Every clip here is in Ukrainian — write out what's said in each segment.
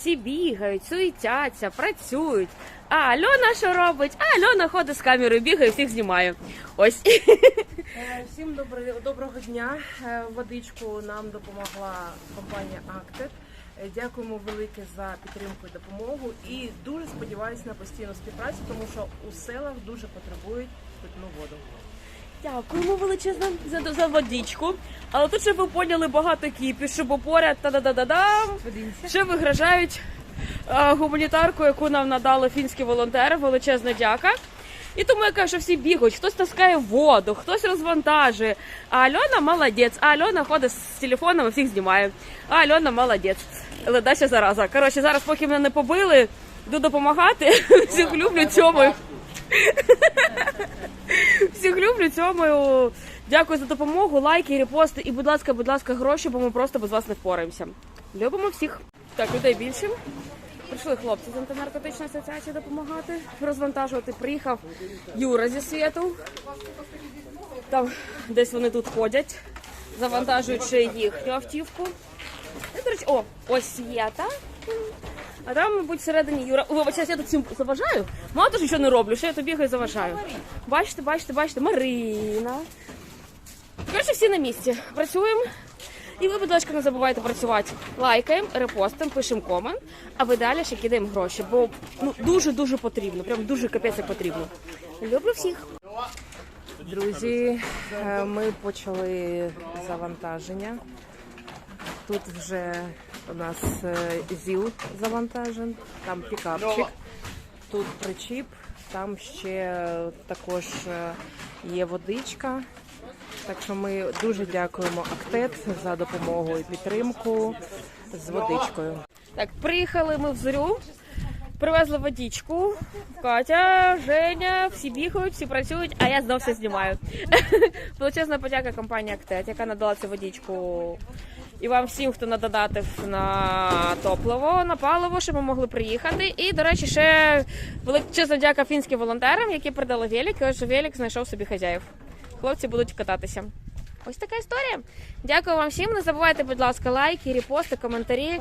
всі бігають, суетяться, працюють. А Альона що робить? А Альона ходить з камерою, бігає, всіх знімає. Ось. Е, Всім доброго, доброго дня. Е, Водичку нам допомогла компанія Актед. Е, Дякуємо велике за підтримку і допомогу. І дуже сподіваюся на постійну співпрацю, тому що у селах дуже потребують питну воду. Дякуємо величезно за, за водичку. Але тут, щоб ви поняли багато кіпішу, бо поряд та-да-да-да-дам. Ще вигрожають е, гуманітарку, яку нам надали фінські волонтери. Величезна дяка. І тому я кажу, що всі бігають, хтось таскає воду, хтось розвантажує. А Альона молодець. А Альона ходить з телефоном і всіх знімає. А Альона молодець. Ледача зараза. Коротше, зараз, поки мене не побили, йду допомагати. Всіх люблю цьому. Всіх люблю цьому. Дякую за допомогу, лайки, репости і, будь ласка, будь ласка, гроші, бо ми просто без вас не впораємося. Любимо всіх. Так, людей більше. Прийшли хлопці з антинаркотичної асоціації допомагати, розвантажувати. Приїхав Юра зі світу. Там десь вони тут ходять, завантажуючи їхню автівку. О, ось Свєта. А там, мабуть, всередині Юра. О, Вибачте, я тут всім заважаю. Мало що нічого не роблю, ще я тут бігаю заважаю. Бачите, бачите, бачите, Марина. Коротше, всі на місці. Працюємо. І ви, будь ласка, не забувайте працювати. Лайкаємо, репостимо, пишемо комент, а ви далі ще кидаємо гроші, бо ну дуже-дуже потрібно. Прям дуже капець як потрібно. Люблю всіх. Друзі, е, ми почали завантаження. Тут вже у нас е, ЗІЛ завантажен, там пікапчик, тут причіп, там ще також е, є водичка. Так що ми дуже дякуємо Актет за допомогу і підтримку з водичкою. Так, приїхали ми в зорю, привезли водичку. Катя, Женя, всі бігають, всі працюють, а я знов все знімаю. Величезна подяка компанії Актет, яка надала цю водичку. І вам всім, хто надонатив на топливо, на паливо, щоб ми могли приїхати. І, до речі, ще величезна дяка фінським волонтерам, які передали велик, і ось що велик знайшов собі хазяїв. Хлопці будуть кататися. Ось така історія. Дякую вам всім. Не забувайте, будь ласка, лайки, репости, коментарі.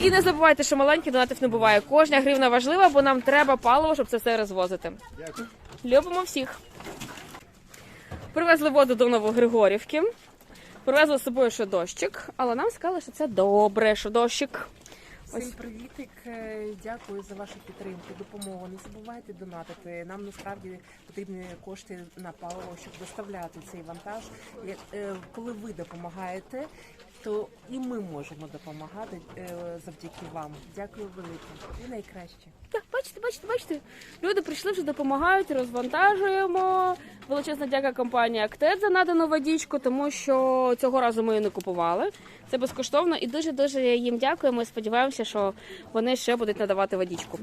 І не забувайте, що маленьких донатів не буває. Кожна гривна важлива, бо нам треба паливо, щоб це все розвозити. Дякую. Любимо всіх. Привезли воду до Новогригорівки. Привезли з собою ще дощик, але нам сказали, що це добре, що дощик. Всім привітик, Е, дякую за вашу підтримку, допомогу. Не забувайте донатити. Нам насправді потрібні кошти на паливо, щоб доставляти цей вантаж. Е, Коли ви допомагаєте, то і ми можемо допомагати е, завдяки вам. Дякую велике. Ви найкраще. Так, бачите, бачите, бачите. Люди прийшли вже допомагають, розвантажуємо. Величезна дяка компанії Актет за надану водичку, тому що цього разу ми її не купували. Це безкоштовно і дуже дуже їм дякуємо. і Сподіваємося, що вони ще будуть надавати водичку.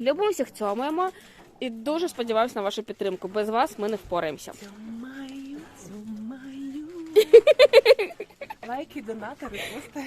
Любимо всіх цьомуємо і дуже сподіваємося на вашу підтримку. Без вас ми не впораємося. Цумаю, цумаю. Лайки, донати, репости.